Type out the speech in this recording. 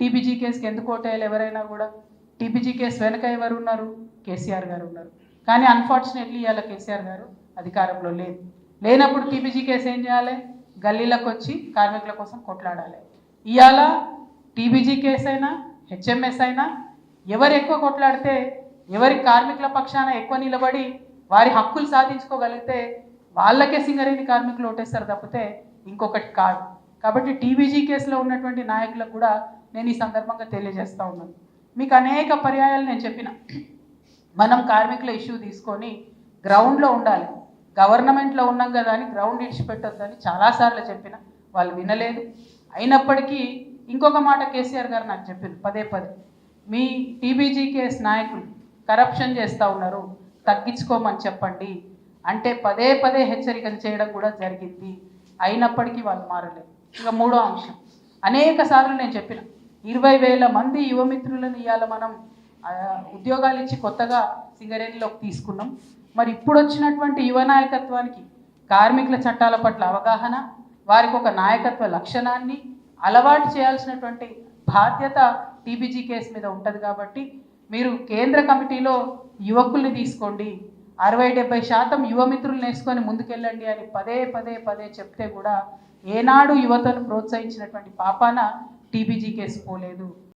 TBG కేసుకి ఎందుకు ఓటేయాలి ఎవరైనా కూడా టీబీజీ కేసు వెనక ఎవరు ఉన్నారు? కేసీఆర్ గారు ఉన్నారు. కానీ అన్ఫార్చునేట్లీ ఇవాళ కేసీఆర్ గారు అధికారంలో లేదు. లేనప్పుడు టీబీజీ కేసు ఏం చేయాలి? గల్లీలకు వచ్చి కార్మికుల కోసం కొట్లాడాలి. ఇవాళ టీబీజీ కేసు అయినా హెచ్ఎంఎస్ అయినా ఎవరు ఎక్కువ కొట్లాడితే ఎవరి కార్మికుల పక్షాన ఎక్కువ నిలబడి వారి హక్కులు సాధించుకోగలిగితే వాళ్ళకే సింగరేణి కార్మికులు ఓటేస్తారు తప్పితే ఇంకొకటి కాదు. కాబట్టి టీబీజీ కేసులో ఉన్నటువంటి నాయకులకు కూడా నేను ఈ సందర్భంగా తెలియజేస్తూ ఉన్నాను. మీకు అనేక పర్యాయాలు నేను చెప్పిన. మనం కార్మికుల ఇష్యూ తీసుకొని గ్రౌండ్లో ఉండాలి. గవర్నమెంట్లో ఉన్నాం కదా అని గ్రౌండ్ ఇడిచిపెట్టొద్దని చాలాసార్లు చెప్పిన. వాళ్ళు వినలేదు. అయినప్పటికీ ఇంకొక మాట కేసీఆర్ గారు నాకు చెప్పింది పదే పదే. మీ టీబీజీ కేస్ నాయకులు కరప్షన్ చేస్తూ ఉన్నారు తగ్గించుకోమని చెప్పండి. అంటే పదే పదే హెచ్చరికలు చేయడం కూడా జరిగింది. అయినప్పటికీ వాళ్ళు మారలేదు. ఇక మూడో అంశం. అనేక సార్లు నేను చెప్పిన ఇరవై వేల మంది యువమిత్రులను ఇవాళ మనం ఉద్యోగాలు ఇచ్చి కొత్తగా సింగరేణిలోకి తీసుకున్నాం. మరి ఇప్పుడు వచ్చినటువంటి యువ నాయకత్వానికి కార్మికుల చట్టాల పట్ల అవగాహన వారికి ఒక నాయకత్వ లక్షణాన్ని అలవాటు చేయాల్సినటువంటి బాధ్యత టీబీజీ కేసు మీద ఉంటుంది కాబట్టి మీరు కేంద్ర కమిటీలో యువకుల్ని తీసుకోండి. అరవై డెబ్బై శాతం యువమిత్రులను వేసుకొని ముందుకెళ్ళండి అని పదే పదే పదే చెప్తే కూడా ఏనాడు యువతను ప్రోత్సహించినటువంటి పాపాన టీబీజీ కేసు పోలేదు.